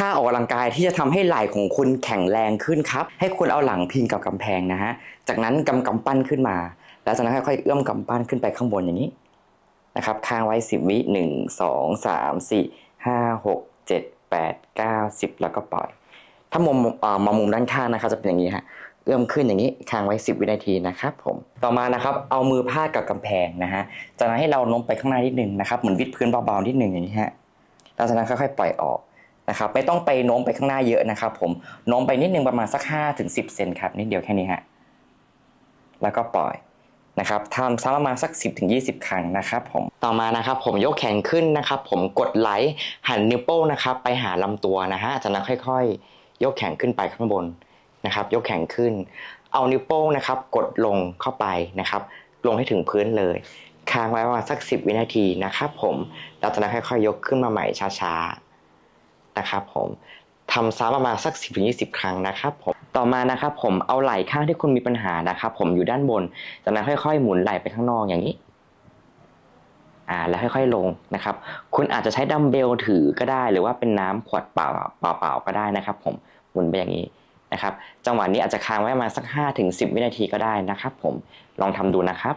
ท่าออกกำลังกายที่จะทำให้ไหล่ของคุณแข็งแรงขึ้นครับ ให้คุณเอาหลังพิงกับกำแพงนะฮะ จากนั้นกำกำปั้นขึ้นมา แล้วจากนั้นค่อยๆเอื้อมกำปั้นขึ้นไปข้างบนอย่างนี้นะครับ ค้างไว้สิบวิหนึ่งสองสามสี่ห้าหกเจ็ดแปดเก้าสิบแล้วก็ปล่อย ถ้ามุมเอ่อมามุมด้านข้างนะครับจะเป็นอย่างนี้ฮะ เอื้อมขึ้นอย่างนี้ค้างไว้ 10 วินาทีนะครับผม ต่อมานะครับ เอามือพาดกับกำแพงนะฮะ จากนั้นให้เราโน้มไปข้างหน้านิดนึงนะครับ เหมือนวิดพื้นเบาๆนิดนึงอย่างนี้ฮะแล้วจากนั้นค่อยๆปล่อยออก นะครับไม่ต้องไปโน้มไปข้างหน้าเยอะนะครับผมโน้มไปนิดนึงประมาณสัก5ถึง10เซนครับนิดเดียวแค่นี้ฮะแล้วก็ปล่อยนะครับทำซ้ำประมาณสัก 10ถึง20ครั้งนะครับผมต่อมานะครับผมยกแขนขึ้นนะครับ ผมกดไหลค์หันนิ้วโป้งนะครับ ไปหาลำตัวนะฮะจากนั้นค่อย ๆ ยกแขนขึ้นไปข้างบนนะครับ ยกแขนขึ้น เอานิ้วโป้งนะครับ กดลงเข้าไปนะครับ ลงให้ถึงพื้นเลยค้างไว้ประมาณสัก 10 วินาทีนะครับผมแล้วจากนั้นค่อยๆ ยกขึ้นมาใหม่ช้าๆ นะครับผมทำซ้ำประมาณสัก 10-20 ครั้งนะครับผมต่อมานะครับผมเอาไหล่ข้างที่คุณมีปัญหานะครับผมอยู่ด้านบนจากนั้นค่อยๆ หมุนไหล่ไปข้างนอกอย่างนี้อ่าแล้วค่อยๆลงนะครับ คุณอาจจะใช้ดัมเบลถือก็ได้หรือว่าเป็นน้ำขวดเปล่าเปล่าๆก็ได้นะครับ ผมหมุนไปอย่างนี้นะครับ จังหวะนี้อาจจะค้างไว้ประมาณสัก5ถึง10 วินาทีก็ได้นะครับ ผมลองทำดูนะครับ